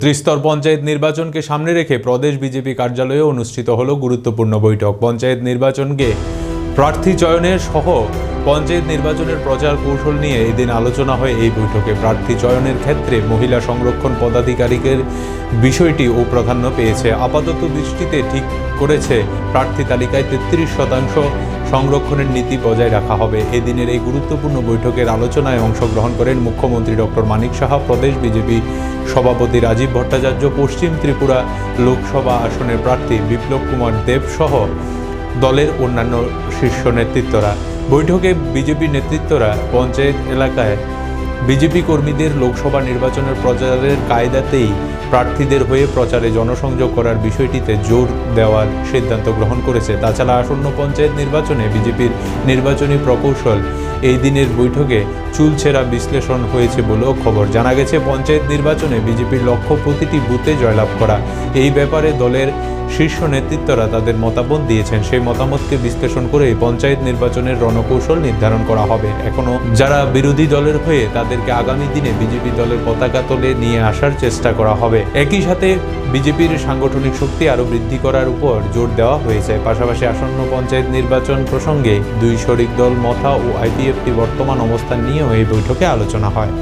ত্রিস্তর পঞ্চায়েত নির্বাচনকে সামনে রেখে প্রদেশ বিজেপি কার্যালয়ে অনুষ্ঠিত হলো গুরুত্বপূর্ণ বৈঠক। পঞ্চায়েত নির্বাচনকে প্রার্থী চয়নের সহ পঞ্চায়েত নির্বাচনের প্রচার কৌশল নিয়ে এদিন আলোচনা হয় এই বৈঠকে। প্রার্থী চয়নের ক্ষেত্রে মহিলা সংরক্ষণ পদাধিকারিকের বিষয়টি ও প্রাধান্য পেয়েছে। আপাতত দৃষ্টিতে ঠিক করেছে, প্রার্থী তালিকায় তেত্রিশ শতাংশ সংরক্ষণের নীতি বজায় রাখা হবে। এদিনের এই গুরুত্বপূর্ণ বৈঠকের আলোচনায় অংশগ্রহণ করেন মুখ্যমন্ত্রী ডক্টর মানিক সাহা, প্রদেশ বিজেপি সভাপতি রাজীব ভট্টাচার্য, পশ্চিম ত্রিপুরা লোকসভা আসনের প্রার্থী বিপ্লব কুমার দেব সহ দলের অন্যান্য শীর্ষ নেতৃত্বরা। বৈঠকে বিজেপি নেতৃত্বরা পঞ্চায়েত এলাকায় বিজেপি কর্মীদের লোকসভা নির্বাচনের প্রচারের কায়দাতেই প্রার্থীদের হয়ে প্রচারে জনসংযোগ করার বিষয়টিতে জোর দেওয়ার সিদ্ধান্ত গ্রহণ করেছে। তাছাড়া আসন্ন পঞ্চায়েত নির্বাচনে বিজেপির নির্বাচনী প্রকৌশল এই দিনের বৈঠকে চুলছেরা বিশ্লেষণ হয়েছে বলেও খবর জানা গেছে। পঞ্চায়েত নির্বাচনে বিজেপির লক্ষ্য প্রতিটি বুথে জয়লাভ করা। এই ব্যাপারে দলের শীর্ষ নেতৃত্বরা তাদের মতামত দিয়েছেন। সেই মতামতকে বিশ্লেষণ করে পঞ্চায়েত নির্বাচনের রণকৌশল নির্ধারণ করা হবে। এখনও যারা বিরোধী দলের হয়ে তাদেরকে আগামী দিনে বিজেপি দলের পতাকা তলে নিয়ে আসার চেষ্টা করা হবে। একই সাথে বিজেপির সাংগঠনিক শক্তি আরও বৃদ্ধি করার উপর জোর দেওয়া হয়েছে। পাশাপাশি আসন্ন পঞ্চায়েত নির্বাচন প্রসঙ্গে দুই শরিক দল মথা ও আইপিএফটি বর্তমান অবস্থান নিয়েও এই বৈঠকে আলোচনা হয়।